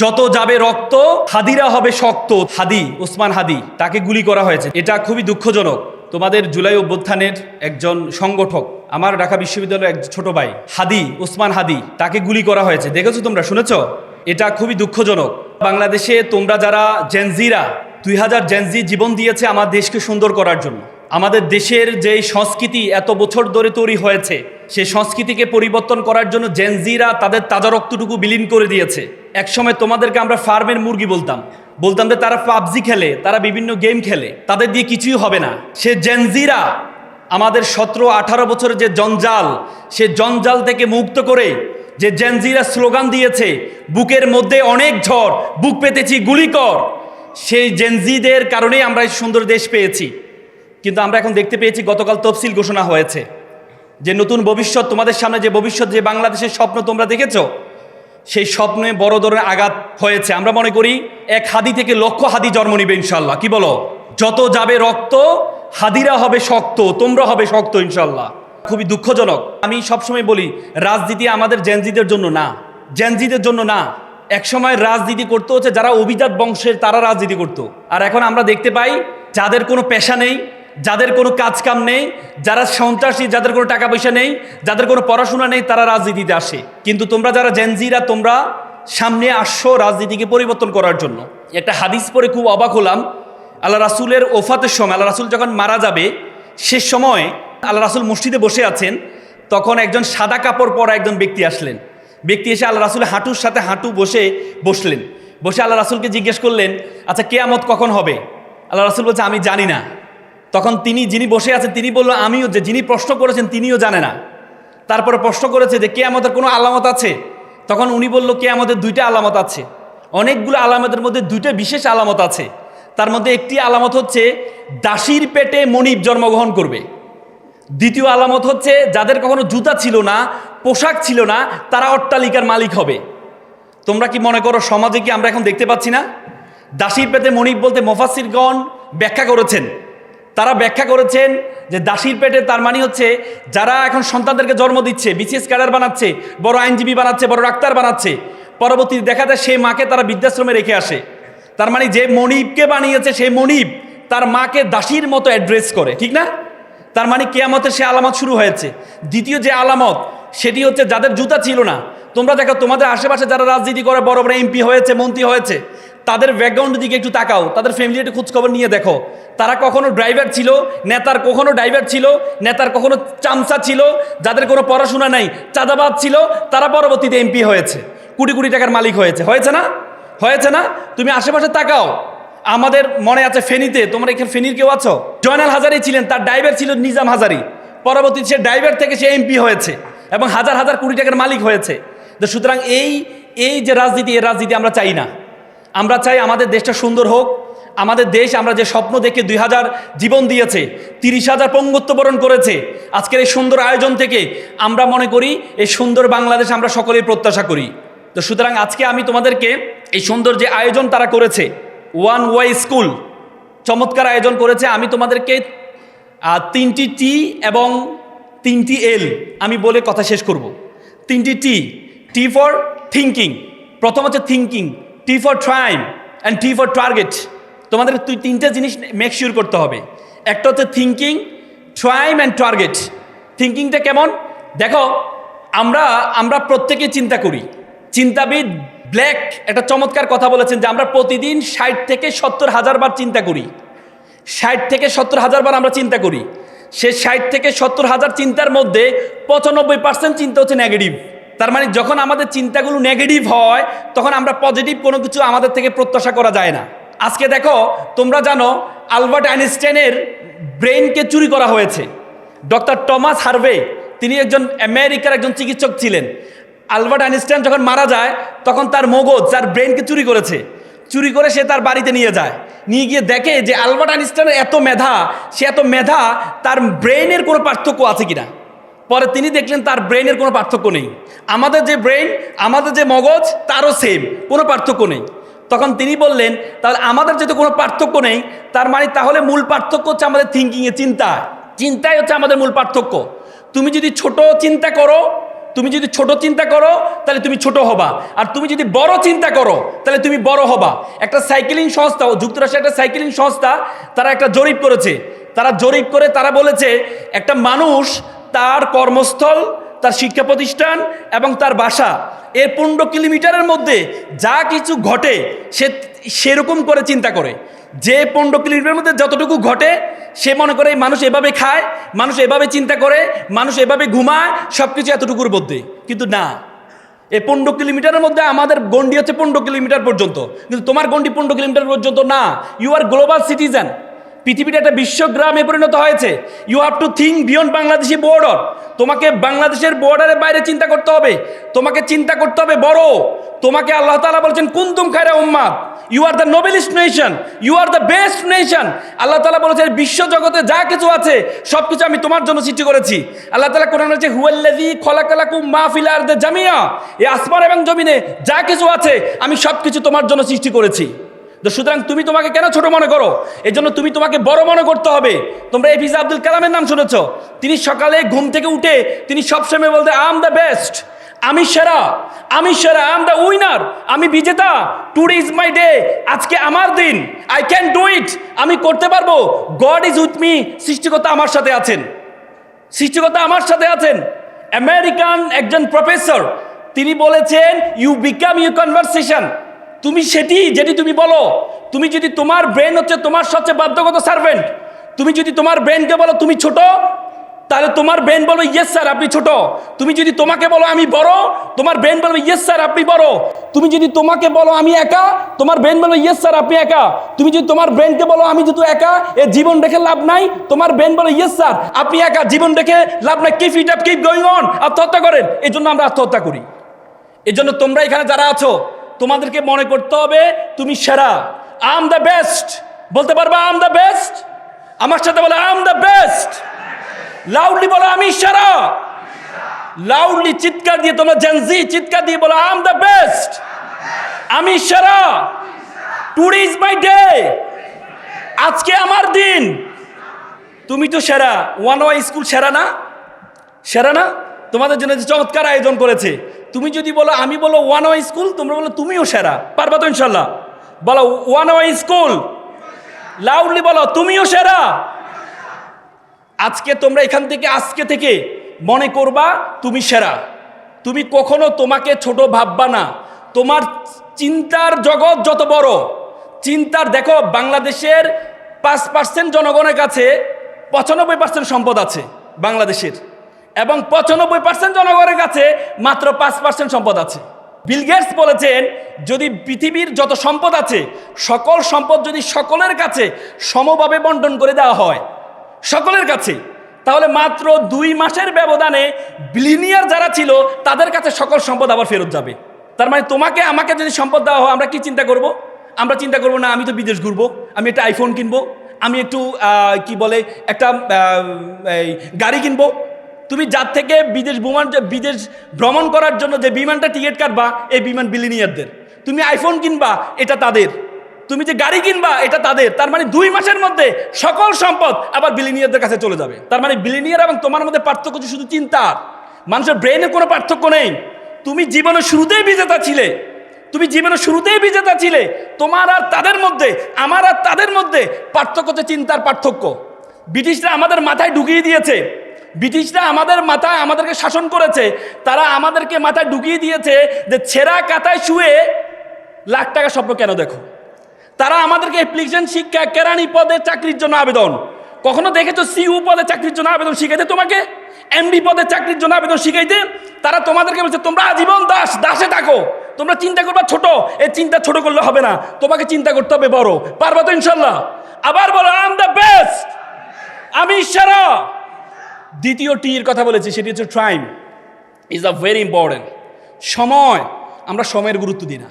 যত যাবে রক্ত, হাদিরা হবে শক্ত, হাদি ওসমান হাদি, তাকে গুলি করা হয়েছে। এটা খুবই দুঃখজনক। তোমাদের জুলাই অভ্যুত্থানের একজন সংগঠক, আমার ঢাকা বিশ্ববিদ্যালয়ের এক ছোট ভাই, হাদি ওসমান হাদি, তাকে গুলি করা হয়েছে। দেখেছ তোমরা, শুনেছ? এটা খুবই দুঃখজনক। বাংলাদেশে তোমরা যারা জেনজিরা দুই হাজার জেনজি জীবন দিয়েছে আমার দেশকে সুন্দর করার জন্য। আমাদের দেশের যে সংস্কৃতি এত বছর ধরে তৈরি হয়েছে, সেই সংস্কৃতিকে পরিবর্তন করার জন্য জেনজিরা তাদের তাজা রক্তটুকু বিলীন করে দিয়েছে। একসময় তোমাদেরকে আমরা ফার্মের মুরগি বলতাম। বলতাম যে, তারা পাবজি খেলে, তারা বিভিন্ন গেম খেলে, তাদের দিয়ে কিছুই হবে না। সে জেনজিরা আমাদের সতেরো, আঠারো বছরের যে জঞ্জাল, সে জঞ্জাল থেকে মুক্ত করে যে জেনজিরা স্লোগান দিয়েছে, বুকের মধ্যে অনেক ঝড়, বুক পেতেছি গুলি কর। সেই জেনজিদের কারণেই আমরা এই সুন্দর দেশ পেয়েছি। কিন্তু আমরা এখন দেখতে পেয়েছি গতকাল তফসিল ঘোষণা হয়েছে যে নতুন ভবিষ্যৎ, তোমাদের সামনে যে ভবিষ্যৎ, যে বাংলাদেশের স্বপ্ন তোমরা দেখেছ, সেই স্বপ্নে বড় ধরনের আঘাত হয়েছে। আমরা মনে করি এক হাদি থেকে লক্ষ হাদি জন্ম নিবে ইনশাল্লাহ কি বলো? যত যাবে রক্ত, হাদিরা হবে শক্ত, তোমরা হবে শক্ত ইনশাল্লাহ খুবই দুঃখজনক। আমি সবসময় বলি, রাজনীতি আমাদের জেনজিদের জন্য না। জেনজিদের জন্য না। একসময় রাজনীতি করতে হচ্ছে যারা অভিজাত বংশের, তারা রাজনীতি করতো। আর এখন আমরা দেখতে পাই, যাদের কোনো পেশা নেই যাদের কোনো কাজ কাম নেই, যারা সন্ত্রাসী, যাদের কোনো টাকা পয়সা নেই, যাদের কোনো পড়াশোনা নেই, তারা রাজনীতিতে আসে। কিন্তু তোমরা যারা জেনজিরা তোমরা সামনে আসছো রাজনীতিকে পরিবর্তন করার জন্য। একটা হাদিস পরে খুব অবাক হলাম। আল্লাহ রাসুলের ওফাতের সময়, আল্লাহ রাসুল যখন মারা যাবে, সে সময় আল্লাহ রাসুল মসজিদে বসে আছেন, তখন একজন সাদা কাপড় পরা একজন ব্যক্তি আসলেন। ব্যক্তি এসে আল্লাহ রাসুলের হাঁটুর সাথে হাঁটু বসে বসলেন। বসে আল্লাহ রাসুলকে জিজ্ঞেস করলেন আচ্ছা কেয়ামত কখন হবে? আল্লাহ রাসুল বলছে, আমি জানি না। তখন তিনি যিনি বসে আছেন, তিনি বলল, আমিও যে যিনি প্রশ্ন করেছেন, তিনিও জানে না। তারপরে প্রশ্ন করেছে যে, কে আমাদের কোনো আলামত আছে? তখন উনি বলল, কে আমাদের দুইটা আলামত আছে? অনেকগুলো আলামতের মধ্যে দুইটা বিশেষ আলামত আছে। তার মধ্যে একটি আলামত হচ্ছে, দাসির পেটে মনিব জন্মগ্রহণ করবে। দ্বিতীয় আলামত হচ্ছে, যাদের কখনো জুতা ছিল না, পোশাক ছিল না, তারা অট্টালিকার মালিক হবে। তোমরা কি মনে করো, সমাজে কি আমরা এখন দেখতে পাচ্ছি না? দাসির পেটে মনিব বলতে মোফাসিরগণ ব্যাখ্যা করেছেন। তারা ব্যাখ্যা করেছেন যে দাসীর পেটে তার মানে হচ্ছে যারা এখন সন্তানদেরকে জন্ম দিচ্ছে বিসিএস ক্যাডার বানাচ্ছে, বড় আইনজীবী বানাচ্ছে, বড় ডাক্তার বানাচ্ছে পরবর্তীতে দেখা যায় সেই মাকে তারা বৃদ্ধাশ্রমে রেখে আসে। তার মানে যে মনিবকে বানিয়েছে সেই মনিব তার মাকে দাসীর মতো অ্যাড্রেস করে, ঠিক না? তার মানে কেয়ামতের সে আলামত শুরু হয়েছে। দ্বিতীয় যে আলামত সেটি হচ্ছে যাদের জুতা ছিল না। তোমরা দেখো, তোমাদের আশেপাশে যারা রাজনীতি করে, বড় বড় এমপি হয়েছে, মন্ত্রী হয়েছে, তাদের ব্যাকগ্রাউন্ডের দিকে একটু তাকাও। তাদের ফ্যামিলি একটু খোঁজখবর নিয়ে দেখো। তারা কখনো ড্রাইভার ছিল, নেতার কখনো ড্রাইভার ছিল, নেতার কখনো চামচা ছিল, যাদের কোনো পড়াশোনা নাই চাঁদাবাদ ছিল, তারা পরবর্তীতে এমপি হয়েছে। কোটি কোটি টাকার মালিক হয়েছে। হয়েছে না? হয়েছে না? তুমি আশেপাশে তাকাও। আমাদের মনে আছে ফেনীতে, তোমরা এখানে ফেনীর কেউ আছো? জয়নাল হাজারি ছিলেন, তার ড্রাইভার ছিল নিজাম হাজারি। পরবর্তীতে সে ড্রাইভার থেকে সে এমপি হয়েছে। এবং হাজার হাজার কোটি টাকার মালিক হয়েছে। তো সুতরাং এই এই যে রাজনীতি, এই রাজনীতি আমরা চাই না। আমরা চাই আমাদের দেশটা সুন্দর হোক। আমাদের দেশ আমরা যে স্বপ্ন দেখে দুই হাজার জীবন দিয়েছে, তিরিশ হাজার পঙ্গত্ব বরণ করেছে, আজকের এই সুন্দর আয়োজন থেকে আমরা মনে করি এই সুন্দর বাংলাদেশ আমরা সকলেই প্রত্যাশা করি। তো সুতরাং আজকে আমি তোমাদেরকে এই সুন্দর যে আয়োজন তারা করেছে ওয়ান ওয়াই স্কুল চমৎকার আয়োজন করেছে। আমি তোমাদেরকে তিনটি টি এবং তিনটি এল আমি বলে কথা শেষ করব। তিনটি টি টি ফর থিঙ্কিং প্রথম হচ্ছে thinking T for time and T for target তোমাদের তুই তিনটে জিনিস মেক শিওর করতে হবে। একটা হচ্ছে থিঙ্কিং ট্রাইম অ্যান্ড টার্গেট থিঙ্কিংটা কেমন? দেখো, আমরা আমরা প্রত্যেকে চিন্তা করি। চিন্তাবিদ ব্ল্যাক একটা চমৎকার কথা বলেছেন যে আমরা প্রতিদিন ষাট থেকে সত্তর হাজার বার চিন্তা করি। ষাট থেকে সত্তর হাজার বার আমরা চিন্তা করি। সে ষাট থেকে সত্তর হাজার চিন্তার মধ্যে পঁচানব্বই পার্সেন্ট চিন্তা হচ্ছে নেগেটিভ তার মানে যখন আমাদের চিন্তাগুলো নেগেটিভ হয়, তখন আমরা পজিটিভ কোনো কিছু আমাদের থেকে প্রত্যাশা করা যায় না। আজকে দেখো, তোমরা জানো, আলবার্ট আইনস্টাইনের ব্রেনকে চুরি করা হয়েছে। ডক্টর টমাস হার্ভে, তিনি একজন আমেরিকার একজন চিকিৎসক ছিলেন। আলবার্ট আইনস্টাইন যখন মারা যায়, তখন তার মগজ, তার ব্রেনকে চুরি করেছে। চুরি করে সে তার বাড়িতে নিয়ে যায়। নিয়ে গিয়ে দেখে যে আলবার্ট আইনস্টাইনের এত মেধা, সে এত মেধা, তার ব্রেনের কোনো পার্থক্য আছে কিনা? পরে তিনি দেখলেন তার ব্রেনের কোনো পার্থক্য নেই। আমাদের যে ব্রেন আমাদের যে মগজ, তারও সেম কোনো পার্থক্য নেই। তখন তিনি বললেন, তাহলে আমাদের যেহেতু কোনো পার্থক্য নেই, তার মানে তাহলে মূল পার্থক্য হচ্ছে আমাদের থিঙ্কিংয়ে চিন্তা। চিন্তাই হচ্ছে আমাদের মূল পার্থক্য। তুমি যদি ছোট চিন্তা করো তুমি যদি ছোট চিন্তা করো, তাহলে তুমি ছোট হবা। আর তুমি যদি বড় চিন্তা করো, তাহলে তুমি বড় হবা। একটা সাইকেলিং সংস্থা যুক্তরাষ্ট্রের একটা সাইকেলিং সংস্থা, তারা একটা জরিপ করেছে। তারা জরিপ করে তারা বলেছে, একটা মানুষ তার কর্মস্থল, তার শিক্ষা প্রতিষ্ঠান এবং তার বাসা, এর পনেরো কিলোমিটারের মধ্যে যা কিছু ঘটে, সে সেরকম করে চিন্তা করে। যে পনেরো কিলোমিটারের মধ্যে যতটুকু ঘটে, সে মনে করে মানুষ এভাবে খায়, মানুষ এভাবে চিন্তা করে, মানুষ এভাবে ঘুমায় সব কিছু এতটুকুর মধ্যে। কিন্তু না। এই পনেরো কিলোমিটারের মধ্যে আমাদের গন্ডি হচ্ছে পনেরো কিলোমিটার পর্যন্ত। কিন্তু তোমার গন্ডি পনেরো কিলোমিটার পর্যন্ত না। ইউ আর গ্লোবাল সিটিজেন পৃথিবীটা একটা বিশ্বগ্রামে পরিণত হয়েছে। You have to think beyond Bangladeshi border তোমাকে বাংলাদেশের বর্ডারের বাইরে চিন্তা করতে হবে। তোমাকে চিন্তা করতে হবে বড়। তোমাকে আল্লাহ তাআলা বলছেন, কুন্তুম খায়রা উম্মাদ you are the noblest nation you are the best nation আল্লাহ তালা বলেছেন, বিশ্ব জগতে যা কিছু আছে সব কিছু আমি তোমার জন্য সৃষ্টি করেছি। আল্লাহ তালা কোরআন হচ্ছে হুয়াল্লাজি খলাকালাকুম মাহফিল আর দে জামিয়া এই আসমান এবং জমিনে যা কিছু আছে, আমি সব কিছু তোমার জন্য সৃষ্টি করেছি। তো সুতরাং তুমি তোমাকে কেন ছোট মনে করো? এই জন্য তুমি তোমাকে বড় মনে করতে হবে। তোমরা এপিজে আব্দুল কালামের নাম শুনেছ? তিনি সকালে ঘুম থেকে উঠে তিনি সবসময় বলতে আম দ্য বেস্ট আমি সেরা। আমি সেরা। আম দ্য উইনার আমি বিজেতা। টুডে ইজ মাই ডে আজকে আমার দিন। আই ক্যান ডু ইট আমি করতে পারব। গড ইজ উইথ মি সৃষ্টিকর্তা আমার সাথে আছেন। সৃষ্টিকর্তা আমার সাথে আছেন। আমেরিকান একজন প্রফেসর তিনি বলেছেন ইউ বিকাম ইউ কনভারসেশন তুমি সেটি যেটি তুমি বলো, তুমি যদি তোমার ব্রেন হচ্ছে তোমার সবচেয়ে বাধ্যগত সার্ভেন্ট তুমি যদি তোমার ব্রেনকে বলো তুমি ছোট, তাহলে তোমার ব্রেন বলবে ইয়েস স্যার আপনি ছোট। তুমি যদি তোমাকে বলো, আমি বড়, তোমার ব্রেন বলবে ইয়েস স্যার আপনি বড়। তুমি যদি তোমাকে বলো, আমি একা, তোমার ব্রেন বলবে ইয়েস স্যার আপনি একা। তুমি যদি তোমার ব্রেনকে বলো, আমি যেহেতু একা, এ জীবন রেখে লাভ নাই, তোমার ব্রেন বলে ইয়েস স্যার আপনি একা, জীবন রেখে লাভ নাই keep it up keep going on আত্মহত্যা করেন। এই জন্য আমরা আত্মহত্যা করি। এই জন্য তোমরা এখানে যারা আছো তোমাদেরকে মনে করতে হবে তুমি সেরা। আম দ্য বেস্ট বলতে পারবা আম দ্য বেস্ট আমার সাথে বলে আম দ্য বেস্ট লাউডলি বলো, আমি সেরা। লাউডলি চিৎকার দিয়ে, তোমরা জেনজি চিৎকার দিয়ে বলো আম দ্য বেস্ট আমি সেরা। টুডে ইজ মাই ডে আজকে আমার দিন। তুমি তো সেরা। ওয়ান ওয়াই স্কুল সেরা না? সেরা না? তোমাদের জন্য যে চমৎকার আয়োজন করেছে। তুমি যদি বলো, আমি বলো ওয়ান ওয়াই স্কুল তোমরা বলো তুমিও সেরা। পারবা তো ইনশাল্লাহ বলো ওয়ান ওয়াই স্কুল লাউডলি বলো, তুমিও সেরা। আজকে তোমরা এখান থেকে, আজকে থেকে মনে করবা তুমি সেরা। তুমি কখনো তোমাকে ছোট ভাববা না। তোমার চিন্তার জগৎ যত বড়, চিন্তার দেখো, বাংলাদেশের পাঁচ পার্সেন্ট জনগণের কাছে পঁচানব্বই পার্সেন্ট সম্পদ আছে বাংলাদেশের। এবং পঁচানব্বই পার্সেন্ট জনগণের কাছে মাত্র পাঁচ পার্সেন্ট সম্পদ আছে। বিল গেটস বলেছেন, যদি পৃথিবীর যত সম্পদ আছে, সকল সম্পদ যদি সকলের কাছে সমভাবে বন্টন করে দেওয়া হয়, সকলের কাছে, তাহলে মাত্র দুই মাসের ব্যবধানে বিলিনিয়ার যারা ছিল, তাদের কাছে সকল সম্পদ আবার ফেরত যাবে। তার মানে তোমাকে, আমাকে যদি সম্পদ দেওয়া হয়, আমরা কি চিন্তা করব? আমরা চিন্তা করব, না, আমি তো বিদেশ ঘুরবো, আমি একটা আইফোন কিনবো, আমি একটু কি বলে, একটা গাড়ি কিনবো তুমি যার থেকে বিদেশ ভ্রমণ বিদেশ ভ্রমণ করার জন্য যে বিমানটা টিকিট কাটবা, এই বিমান বিলিনিয়ারদের তুমি আইফোন কিনবা, এটা তাদের। তুমি যে গাড়ি কিনবা, এটা তাদের। তার মানে দুই মাসের মধ্যে সকল সম্পদ আবার বিলিনিয়ারদের কাছে চলে যাবে। তার মানে বিলিনিয়ার এবং তোমার মধ্যে পার্থক্য শুধু চিন্তার মানুষের ব্রেনে কোনো পার্থক্য নেই। তুমি জীবনের শুরুতেই বিজেতা ছিলে। তুমি জীবনের শুরুতেই বিজেতা ছিলে। তোমার আর তাদের মধ্যে, আমার আর তাদের মধ্যে পার্থক্য চিন্তার পার্থক্য। ব্রিটিশরা আমাদের মাথায় ঢুকিয়ে দিয়েছে। ব্রিটিশরা আমাদের মাথায় আমাদেরকে শাসন করেছে। তারা আমাদেরকে মাথায় ঢুকিয়ে দিয়েছে যে ছেঁড়া কাতায় শুয়ে লাখ টাকা স্বপ্ন কেন দেখো? তারা আমাদেরকে অ্যাপ্লিকেশন শিক্ষা, কেরানি পদে চাকরির জন্য আবেদন। কখনো দেখেছ সিইউ পদে চাকরির জন্য আবেদন শিখাইতে তোমাকে? এমডি পদে চাকরির জন্য আবেদন শিখাইতে? তারা তোমাদেরকে বলছে, তোমরা আজীবন দাস, দাসে থাকো। তোমরা চিন্তা করবা ছোট। এই চিন্তা ছোট করলে হবে না। তোমাকে চিন্তা করতে হবে বড়। পারবা তো ইনশাল্লাহ। আবার বলো আই এম দ্য বেস্ট আমি সেরা। দ্বিতীয় টির কথা বলেছি, সেটি হচ্ছে time is a very important সময়, আমরা সময়ের গুরুত্ব দিই না।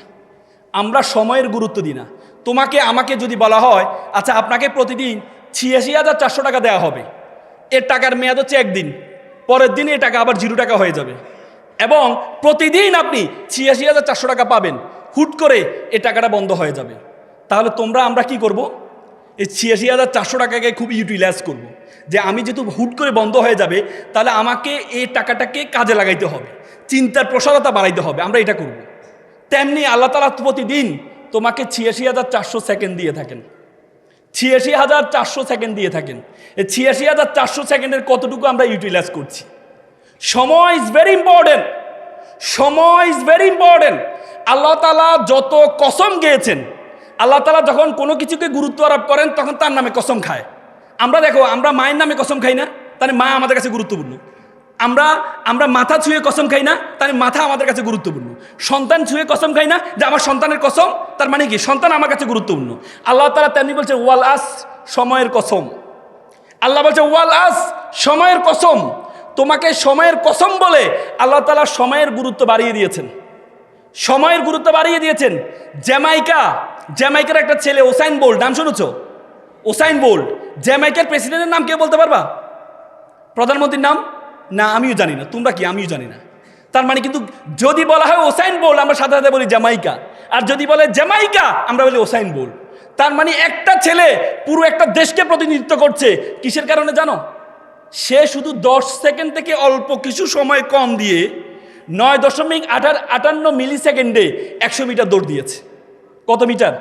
আমরা সময়ের গুরুত্ব দিই না। তোমাকে, আমাকে যদি বলা হয় আচ্ছা আপনাকে প্রতিদিন ছিয়াশি হাজার চারশো টাকা দেওয়া হবে। এর টাকার মেয়াদ হচ্ছে একদিন। পরের দিন এই টাকা আবার জিরো টাকা হয়ে যাবে। এবং প্রতিদিন আপনি ছিয়াশি হাজার চারশো টাকা পাবেন। হুট করে এ টাকাটা বন্ধ হয়ে যাবে। তাহলে তোমরা, আমরা কি করব? এই ছিয়াশি হাজার চারশো টাকাকে খুব ইউটিলাইজ করব। যে আমি যেহেতু হুট করে বন্ধ হয়ে যাবে, তাহলে আমাকে এই টাকাটাকে কাজে লাগাইতে হবে। চিন্তার প্রসারতা বাড়াইতে হবে, আমরা এটা করব। তেমনি আল্লাহ তালা প্রতিদিন তোমাকে ছিয়াশি হাজার চারশো সেকেন্ড দিয়ে থাকেন। ছিয়াশি হাজার চারশো সেকেন্ড দিয়ে থাকেন। এই ছিয়াশি হাজার চারশো সেকেন্ডের কতটুকু আমরা ইউটিলাইজ করছি? সময় ইজ ভেরি ইম্পর্টেন্ট সময় ইজ ভেরি ইম্পর্টেন্ট আল্লাহ তালা যত কসম গিয়েছেন আল্লাহ তালা যখন কোনো কিছুকে গুরুত্ব আরোপ করেন, তখন তার নামে কসম খায়। আমরা দেখো, আমরা মায়ের নামে কসম খাই না, তাহলে মা আমাদের কাছে গুরুত্বপূর্ণ। আমরা আমরা মাথা ছুঁয়ে কসম খাই না, তাহলে মাথা আমাদের কাছে গুরুত্বপূর্ণ। সন্তান ছুঁয়ে কসম খাই না, যে আমার সন্তানের কসম, তার মানে কি? সন্তান আমার কাছে গুরুত্বপূর্ণ। আল্লাহ তালা তেমনি বলছে, ওয়াল আস, সময়ের কসম। আল্লাহ বলছে, ওয়াল আস, সময়ের কসম। তোমাকে সময়ের কসম বলে আল্লাহ তালা সময়ের গুরুত্ব বাড়িয়ে দিয়েছেন। সময়ের গুরুত্ব বাড়িয়ে দিয়েছেন। জ্যামাইকা জ্যামাইকার একটা ছেলে, ওসাইন বোল্ট, নাম শুনেছ? Usain bolt. জ্যামাইকার প্রেসিডেন্টের নাম কে বলতে পারবা? প্রধানমন্ত্রীর নাম? না, আমিও জানি না। তোমরা কি? আমিও জানি না। তার মানে কিন্তু যদি বলা হয় ওসাইন বোল্ট, আমরা সাথে বলি জ্যামাইকা। আর যদি বলে জ্যামাইকা, আমরা বলি ওসাইন বোল্ট। তার মানে একটা ছেলে পুরো একটা দেশকে প্রতিনিধিত্ব করছে। কিসের কারণে জানো? সে শুধু দশ সেকেন্ড থেকে অল্প কিছু সময় কম দিয়ে নয় দশমিক আঠার আটান্ন মিলি সেকেন্ডে একশো মিটার দৌড় দিয়েছে। কত মিটার?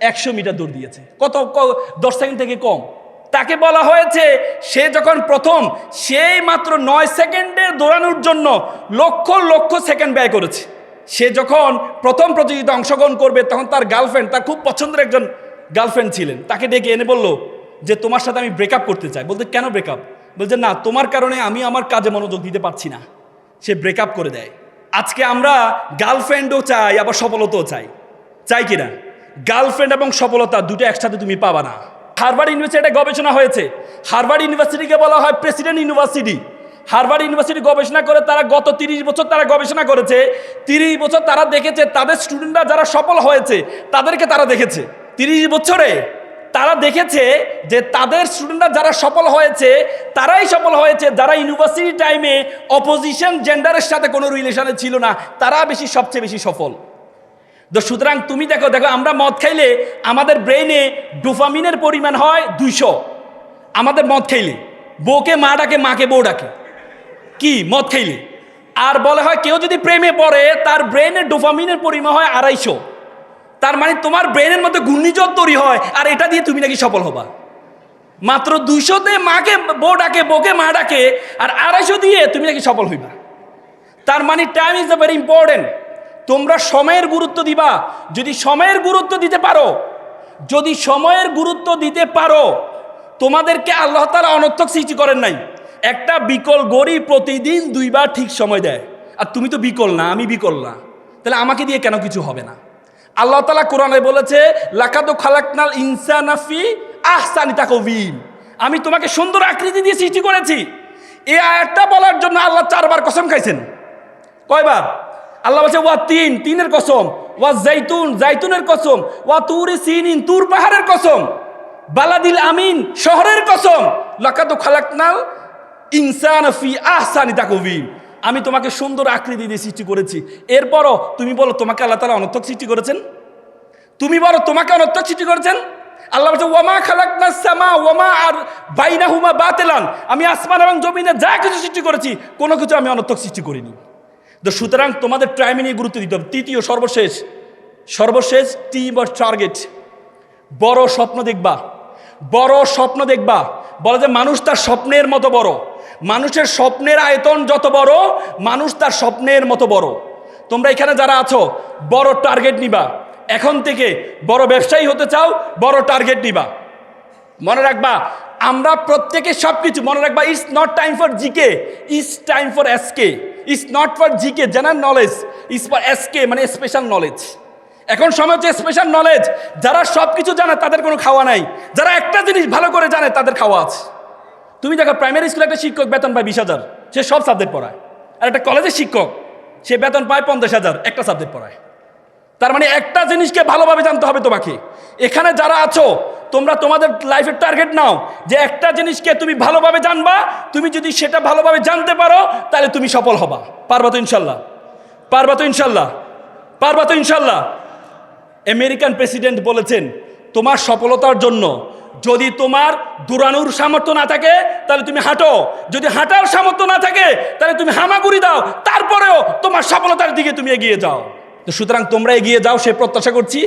একশো মিটার দৌড় দিয়েছে। কত দশ সেকেন্ড থেকে কম। তাকে বলা হয়েছে, সে যখন প্রথম, সেই মাত্র নয় সেকেন্ডে দৌড়ানোর জন্য লক্ষ লক্ষ সেকেন্ড ব্যয় করেছে। সে যখন প্রথম প্রতিযোগিতা অংশগ্রহণ করবে, তখন তার গার্লফ্রেন্ড তার খুব পছন্দের একজন গার্লফ্রেন্ড ছিলেন। তাকে ডেকে এনে বলল যে, তোমার সাথে আমি ব্রেকআপ করতে চাই। বলতে, কেন ব্রেকআপ বলছে, না, তোমার কারণে আমি আমার কাজে মনোযোগ দিতে পারছি না। সে ব্রেকআপ করে দেয়। আজকে আমরা গার্লফ্রেন্ডও চাই, আবার সফলতাও চাই। চাই কিনা? গার্লফ্রেন্ড এবং সফলতা দুটো একসাথে তুমি পাবা না। হারবার্ড ইউনিভার্সিটি গবেষণা হয়েছে। হারবার্ড ইউনিভার্সিটিকে বলা হয় প্রেসিডেন্ট ইউনিভার্সিটি হারবার্ড ইউনিভার্সিটি গবেষণা করে তারা গত তিরিশ বছর তারা গবেষণা করেছে। তিরিশ বছর তারা দেখেছে তাদের স্টুডেন্টরা যারা সফল হয়েছে, তাদেরকে তারা দেখেছে। তিরিশ বছরে তারা দেখেছে যে তাদের স্টুডেন্টরা যারা সফল হয়েছে, তারাই সফল হয়েছে। যারা ইউনিভার্সিটি টাইমে অপোজিশন জেন্ডারের সাথে কোনো রিলেশনে ছিল না, তারা বেশি, সবচেয়ে বেশি সফল। তো সুতরাং তুমি দেখো দেখো, আমরা মদ খাইলে আমাদের ব্রেইনে ডোফামিনের পরিমাণ হয় দুইশো। আমাদের মদ খাইলে, বউকে, মা ডাকে, মাকে, বউ ডাকে। কি? মদ খাইলে। আর বলে হয়, কেউ যদি প্রেমে পড়ে, তার ব্রেনে ডোফামিনের পরিমাণ হয় আড়াইশো। তার মানে তোমার ব্রেনের মধ্যে ঘূর্ণিঝড় তৈরি হয়, আর এটা দিয়ে তুমি নাকি সফল হবা। মাত্র দুইশোতে মাকে, বউ ডাকে, বউকে, মা ডাকে, আর আড়াইশো দিয়ে তুমি নাকি সফল হইবা। তার মানে time is the very important তোমরা সময়ের গুরুত্ব দিবা। যদি সময়ের গুরুত্ব দিতে পারো, যদি সময়ের গুরুত্ব দিতে পারো, তোমাদেরকে আল্লাহ তালা অনর্থক সৃষ্টি করেন নাই। একটা বিকল গড়ি প্রতিদিন দুইবার ঠিক সময় দেয়। আর তুমি তো বিকল না, আমি বিকল না। তাহলে আমাকে দিয়ে কেন কিছু হবে না? আল্লাহ তালা কোরআনে বলেছে, লাকাদো খালাকনাল ইনসানাফি আহসানি তাকবিম আমি তোমাকে সুন্দর আকৃতি দিয়ে সৃষ্টি করেছি। এই আয়াতটা বলার জন্য আল্লাহ চারবার কসম খাইছেন। কয়বার? আল্লাহ বলছে, ওয়া তিন, তিনের কসম, ওয়া জাইতুন জাইতুনের কসম, ওয়া তুরি সিনিন, তুর পাহাড়ের কসম, বালাদিল আমিন, শহরের কসম, লাকাদু খালাকনাল ইনসান ফি আহসানি তাকবিম আমি তোমাকে সুন্দর আকৃতি দিয়ে সৃষ্টি করেছি। এরপরও তুমি বলো, তোমাকে আল্লাহ তালা অনর্থক সৃষ্টি করেছেন? তুমি বলো, তোমাকে অনর্থক সৃষ্টি করেছেন? আল্লাহ বলছে ওয়ামা খালাকনা সামা ওয়ামা আর বাইনা হুমা বাতেলান। আমি আসমান এবং জমিনে যা কিছু সৃষ্টি করেছি, কোনো কিছু আমি অনর্থক সৃষ্টি করিনি। তো সুতরাং তোমাদের টাইমে নিয়ে গুরুত্ব দিতে হবে। তৃতীয়, সর্বশেষ। সর্বশেষ টিম অর টার্গেট বড় স্বপ্ন দেখবা। বড় স্বপ্ন দেখবা। বলে যে মানুষ তার স্বপ্নের মতো বড়। মানুষের স্বপ্নের আয়তন যত বড়, মানুষ তার স্বপ্নের মতো বড়। তোমরা এখানে যারা আছো, বড় টার্গেট নিবা। এখন থেকে বড় ব্যবসায়ী হতে চাও, বড় টার্গেট নিবা। মনে রাখবা, আমরা প্রত্যেকে সব কিছু মনে রাখবা it's not time for GK it's time for SK it's not for GK general knowledge it's for SK মানে স্পেশাল নলেজ এখন সময় হচ্ছে স্পেশাল নলেজ যারা সব কিছু জানে, তাদের কোনো খাওয়া নাই। যারা একটা জিনিস ভালো করে জানে, তাদের খাওয়া আছে। তুমি দেখো প্রাইমারি স্কুলে একটা শিক্ষক বেতন পায় বিশ হাজার। সে সব সাবজেক্ট পড়ায়। আর একটা কলেজের শিক্ষক, সে বেতন পায় পঞ্চাশ হাজার, একটা সাবজেক্ট পড়ায়। তার মানে একটা জিনিসকে ভালোভাবে জানতে হবে তোমাকে। এখানে যারা আছো তোমরা তোমাদের লাইফের টার্গেট নাও যে একটা জিনিসকে তুমি ভালোভাবে জানবা, তুমি যদি সেটা ভালোভাবে জানতে পারো, তাহলে তুমি সফল হবা। পারবা তো ইনশাল্লাহ। পারবা তো ইনশাল্লাহ। পারবা তো ইনশাল্লাহ। আমেরিকান প্রেসিডেন্ট বলেছেন, তোমার সফলতার জন্য যদি তোমার দুরানুর সামর্থ্য না থাকে, তাহলে তুমি হাঁটো। যদি হাঁটার সামর্থ্য না থাকে, তাহলে তুমি হামাগুড়ি দাও। তারপরেও তোমার সফলতার দিকে তুমি এগিয়ে যাও। তো সুতরাং তোমরা এগিয়ে যাও, সে প্রত্যাশা করছি।